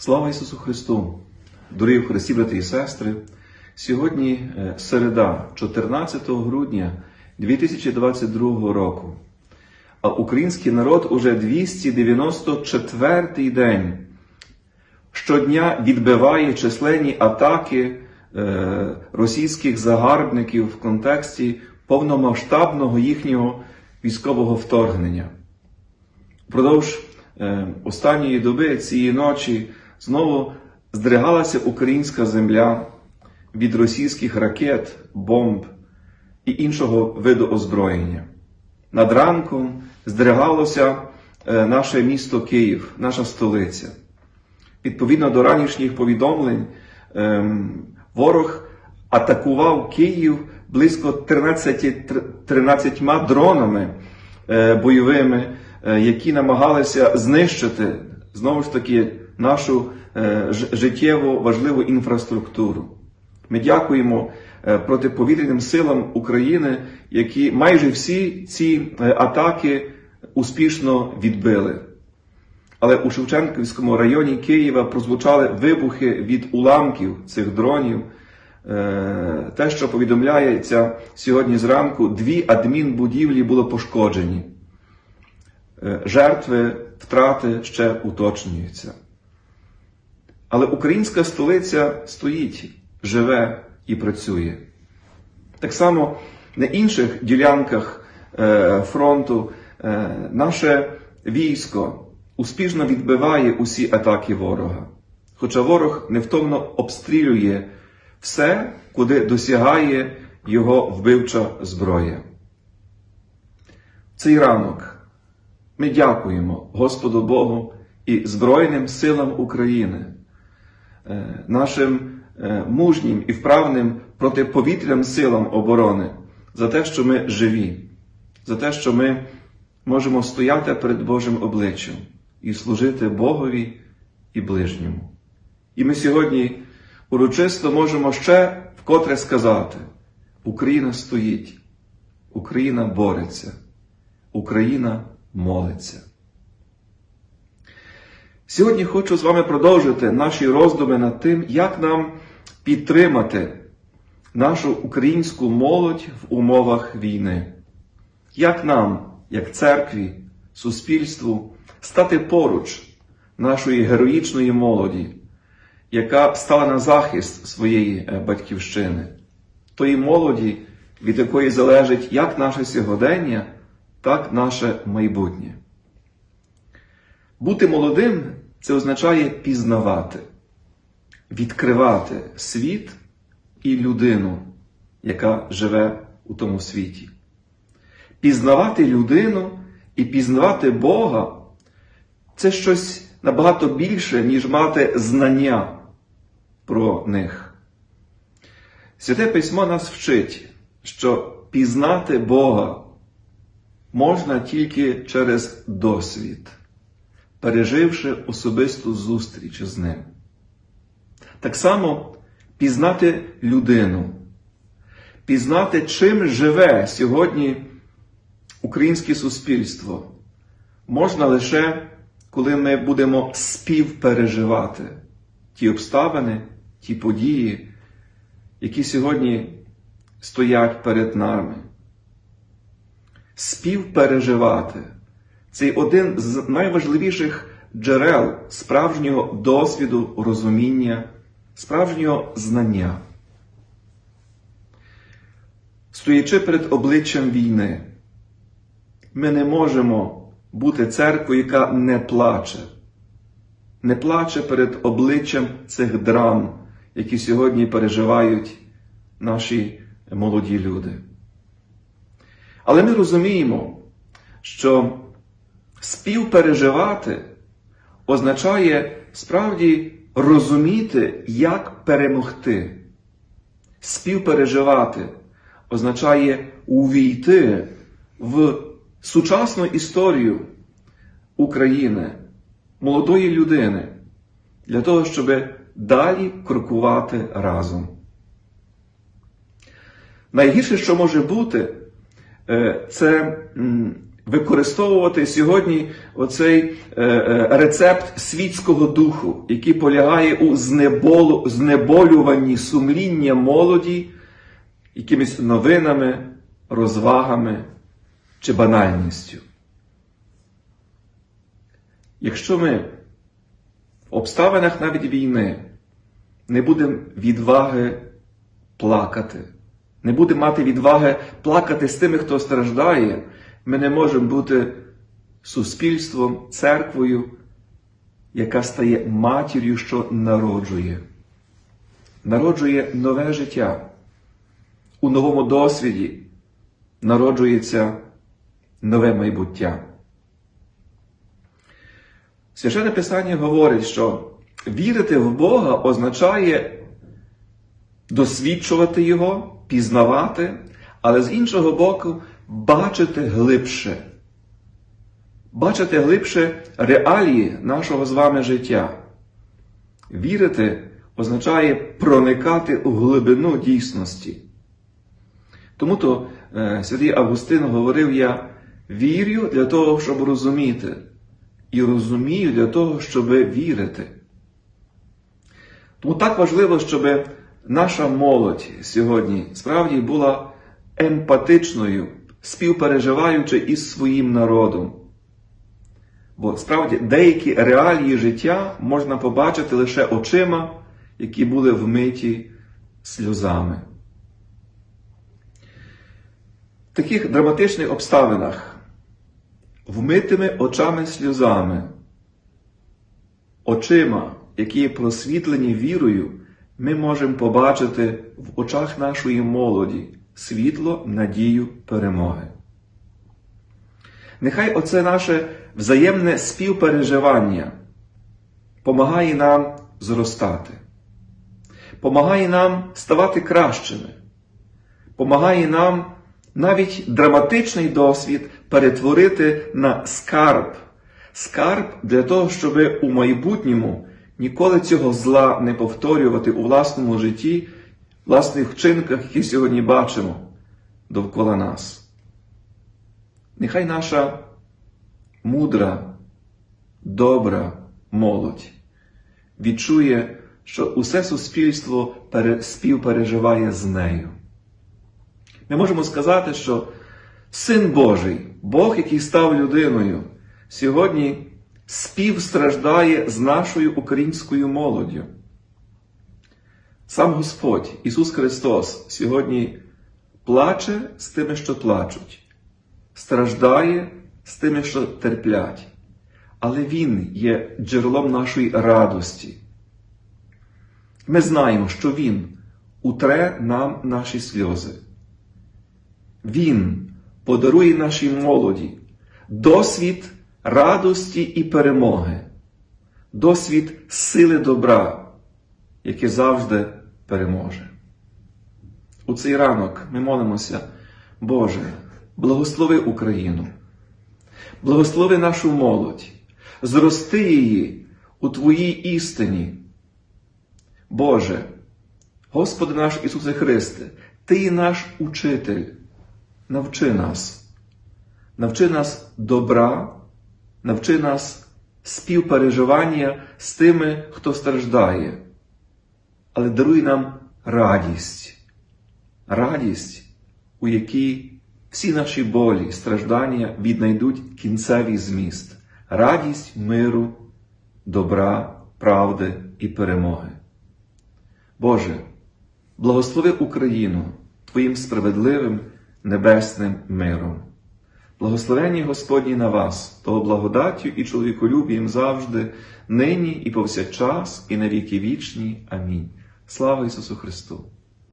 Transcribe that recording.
Слава Ісусу Христу! Дорогі Христі, брати і сестри! Сьогодні е, середа, 14 грудня 2022 року. А український народ уже 294 день щодня відбиває численні атаки е, російських загарбників в контексті повномасштабного їхнього військового вторгнення. Впродовж е, останньої доби цієї ночі знову здригалася українська земля від російських ракет, бомб і іншого виду озброєння. Над ранком здригалося е, наше місто Київ, наша столиця. Відповідно до ранішніх повідомлень, ем, ворог атакував Київ близько 13, 13 дронами е, бойовими, е, які намагалися знищити знову ж таки нашу е, життєво важливу інфраструктуру. Ми дякуємо е, протиповітряним силам України, які майже всі ці е, атаки успішно відбили. Але у Шевченківському районі Києва прозвучали вибухи від уламків цих дронів. Те, що повідомляється сьогодні зранку, дві адмінбудівлі було пошкоджені. Жертви, втрати ще уточнюються. Але українська столиця стоїть, живе і працює. Так само на інших ділянках е, фронту е, наше військо успішно відбиває усі атаки ворога. Хоча ворог невтомно обстрілює все, куди досягає його вбивча зброя. Цей ранок ми дякуємо Господу Богу і Збройним силам України, нашим е, мужнім і вправним протиповітряним силам оборони за те, що ми живі, за те, що ми можемо стояти перед Божим обличчям і служити Богові і ближньому. І ми сьогодні урочисто можемо ще вкотре сказати: Україна стоїть, Україна бореться, Україна молиться. Сьогодні хочу з вами продовжити наші роздуми над тим, як нам підтримати нашу українську молодь в умовах війни. Як нам, як церкві, суспільству, стати поруч нашої героїчної молоді, яка стала на захист своєї е, батьківщини, тої молоді, від якої залежить як наше сьогодення, так наше майбутнє. Бути молодим це означає пізнавати, відкривати світ і людину, яка живе у тому світі. Пізнавати людину і пізнавати Бога це щось набагато більше, ніж мати знання про них. Святе письмо нас вчить, що пізнати Бога можна тільки через досвід, переживши особисту зустріч з ним. Так само пізнати людину, пізнати, чим живе сьогодні українське суспільство, можна лише, коли ми будемо співпереживати ті обставини, ті події, які сьогодні стоять перед нами. Співпереживати це один з найважливіших джерел справжнього досвіду, розуміння, справжнього знання. Стоячи перед обличчям війни, ми не можемо бути церквою, яка не плаче, не плаче перед обличчям цих драм, які сьогодні переживають наші молоді люди. Але ми розуміємо, що співпереживати означає справді розуміти, як перемогти. Співпереживати означає увійти в сучасну історію України, молодої людини, для того, щоб далі крокувати разом. Найгірше, що може бути, е, це використовувати сьогодні оцей е, е, рецепт світського духу, який полягає у знеболюванні сумління молоді якимись новинами, розвагами чи банальністю. Якщо ми в обставинах навіть війни не будемо відваги плакати, не будемо мати відваги плакати з тими, хто страждає, ми не можемо бути суспільством, церквою, яка стає матір'ю, що народжує, народжує нове життя. У новому досвіді народжується нове майбуття. Священне Писання говорить, що вірити в Бога означає досвідчувати Його, пізнавати, але з іншого боку, бачити глибше. Бачити глибше реалії нашого з вами життя. Вірити означає проникати у глибину дійсності. Тому то е, святий Августин говорив: я вірю для того, щоб розуміти, і розумію для того, щоб вірити. Тому так важливо, щоб наша молодь сьогодні справді була емпатичною, співпереживаючи із своїм народом. Бо справді деякі реалії життя можна побачити лише очима, які були вмиті сльозами. В таких драматичних обставинах, вмитими очами сльозами, очима, які просвітлені вірою, ми можемо побачити в очах нашої молоді світло, надію, перемоги. Нехай оце наше взаємне співпереживання помагає нам зростати, помагає нам ставати кращими, помагає нам навіть драматичний досвід перетворити на скарб. Скарб для того, щоб у майбутньому ніколи цього зла не повторювати у власному житті, власних вчинках, які сьогодні бачимо довкола нас. Нехай наша мудра, добра молодь відчує, що усе суспільство співпереживає з нею. Ми можемо сказати, що Син Божий, Бог, який став людиною, сьогодні співстраждає з нашою українською молоддю. Сам Господь Ісус Христос сьогодні плаче з тими, що плачуть, страждає з тими, що терплять, але Він є джерелом нашої радості. Ми знаємо, що Він утре нам наші сльози. Він подарує нашій молоді досвід радості і перемоги, досвід сили добра, яке завжди переможе. У цей ранок ми молимося, Боже, благослови Україну, благослови нашу молодь, зрости її у Твоїй істині. Боже, Господи наш Ісусе Христе, Ти наш учитель, навчи нас, навчи нас добра, навчи нас співпереживання з тими, хто страждає, але даруй нам радість, радість, у якій всі наші болі, страждання віднайдуть кінцевий зміст, радість миру, добра, правди і перемоги. Боже, благослови Україну Твоїм справедливим небесним миром. Благословення Господні на вас, того благодаттю і чоловіколюбієм завжди, нині і повсякчас, і на віки вічні. Амінь. Слава Ісусу Христу!